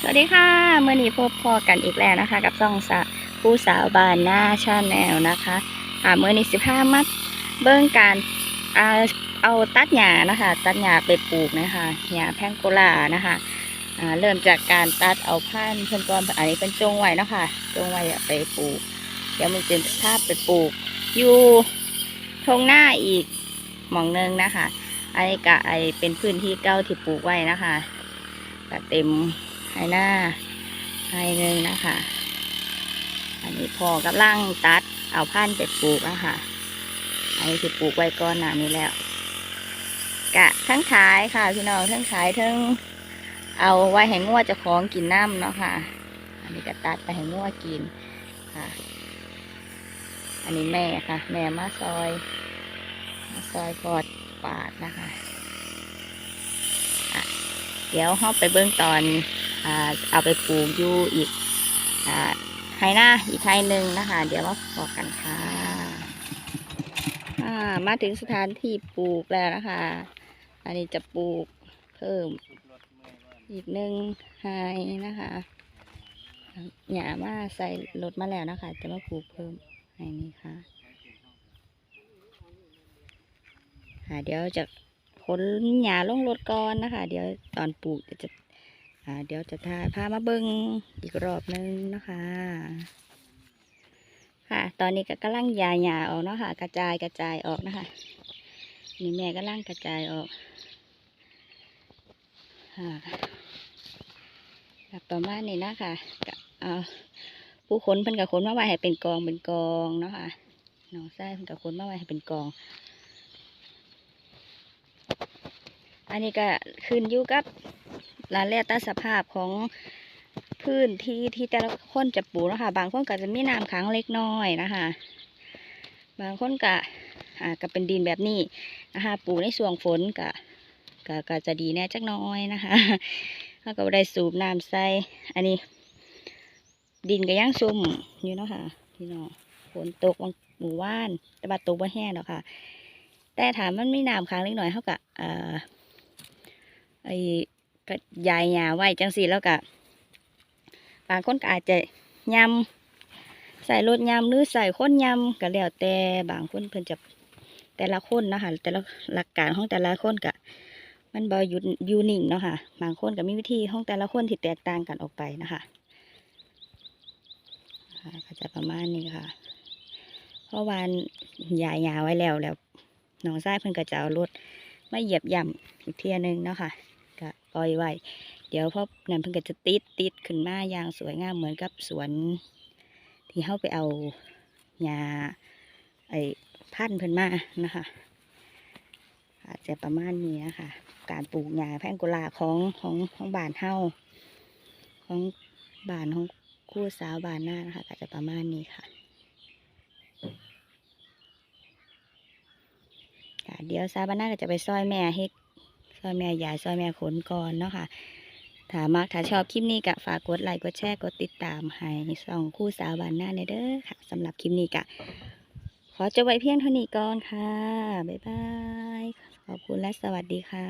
สวัสดีค่ะเมื่อนี้พบพอกันอีกแล้วนะคะ กับซ่องสะผู้สาวบานหน้าชาแนลนะคะค่ะเมื่อนี้สิบห้ามัดเบิ้งการเอาเอาตัดหญ้านะคะ ตัดหญ้าไปปลูกนะคะหญ้าแพงโกลานะคะอ่าเริ่มจากการตัดเอาพันเพิ่นก่อนอันนี้เป็นจงไว้นะคะจงไว้ไปปลูก เดี๋ยวมันจะภาพไปปลูก อยู่ทงหน้าอีกหมองนึงนะคะอันนี้กะไอเป็นพื้นที่เก้าที่ปลูกไว้นะคะกะเต็ม ให้หน้าให้หนึ่งนะคะ อันนี้พอกำลังตัดเอาพันไปปลูกนะคะอันนี้ที่ปลูกไว้ก่อนหน้านี้แล้ว กะทั้งขายค่ะพี่น้องทั้งขายทั้งเอาไว้ให้งัวจะของกินน้ำเนาะค่ะ อันนี้ก็ตัดไปให้งัวกินค่ะ อันนี้แม่ค่ะ แม่มาซอย มาซอยพอดปาดนะคะะเดี๋ยวเราไปเบื้องตอน เอาไปปลูกอยู่อีกอ่าไฮหน้าอีกไฮหนึ่งนะคะ เดี๋ยวมาบอกกันค่ะมาถึงสถานที่ปลูกแล้วนะคะ อันนี้จะปลูกเพิ่ม อีกหนึ่งไฮนะคะหญ้ามาใส่รถมาแล้วนะคะ จะมาปลูกเพิ่มไฮนี้ค่ะค่ะเดี๋ยวจะขนหญ้าลงรถก่อนนะคะ เดี๋ยวตอนปลูกจะ เดี๋ยวจะทาพามาเบิ้งอีกรอบนึงนะคะ ค่ะ ตอนนี้ก็กำลังยาหญ้าออกเนาะค่ะ กระจายกระจายออกนะคะ นี่แม่กำลังกระจายออกค่ะแบบประมาณนี้นะคะกเอาผู้ขนเพิ่นกับขนมาไว้ให้เป็นกองเป็นกองเนาะค่ะน้องไส้เพิ่นกับขนมาไว้ให้เป็นกอง อันนี้ก็ขึ้นอยู่กับ รายละเอียดตาสภาพของพื้นที่ที่แต่ละคนจะปลูกนะคะบางคนก็จะมีน้ำขังเล็กน้อยนะคะ บางคนก็อ่าก็เป็นดินแบบนี้นะคะปลูกในช่วงฝนก็ก็ก็จะดีแน่จักน้อยนะคะแล้วก็บ่ได้สูบน้ำใส่อันนี้ ดินก็ยังซุ่มอยู่เนาะค่ะพี่น้องฝนตกบางหมู่บ้านแต่บัดตกบ่แห้งหรอกค่ะ แต่ถามมันไมีน้ำค้างเล็กน้อยเท่ากับอ่อไอ ก็ยายหยาไว้จังสีแล้วก็บางคนก็อาจจะยำใส่รถยำหรือใส่ข้นยำก็แล้วแต่บางคนเพิ่นจะแต่ละคนนะคะแต่ละหลักการของแต่ละคนก็มันบอยุยูนิ่งเนาะค่ะบางคนก็มีวิธีของแต่ละคนที่แตกต่างกันออกไปนะคะก็จะประมาณนี้ค่ะ เพราะวานยายยาไว้แล้วแล้วน้องทรายเพิ่นก็จะเอารถมาเหยียบย่ำอีกเทียนึงเนาะค่ะ ปล่อยไว้เดี๋ยวพอนั่นเพิ่นก็จะติดติดขึ้นมาอย่างสวยงามเหมือนกับสวน ที่เฮาไปเอาหญ้าไอ้พันธุ์เพิ่นมานะคะ อาจจะประมาณนี้นะคะ การปลูกหญ้าแพงกุลาของของของบ้านเฮาของบ้านของคู่สาวบ้านหน้านะคะก็จะประมาณนี้ค่ะค่ะเดี๋ยวซาบาน่าก็จะไปซอยแม่เฮ็ด วยแม่ยายช่วยแม่ขนก่อนเนาะคะ่ะถ้ามากถ้าชอบคลิปนี้ก็ฝากกดไลค์กดแชร์กดติดตามให้สองคู่สาวบานหน้าในเด้อค่ะสำหรับคลิปนี้ก็ขอจบไว้เพียงเท่านี้ก่อนค่ะ บ๊ายบาย ขอบคุณและสวัสดีค่ะ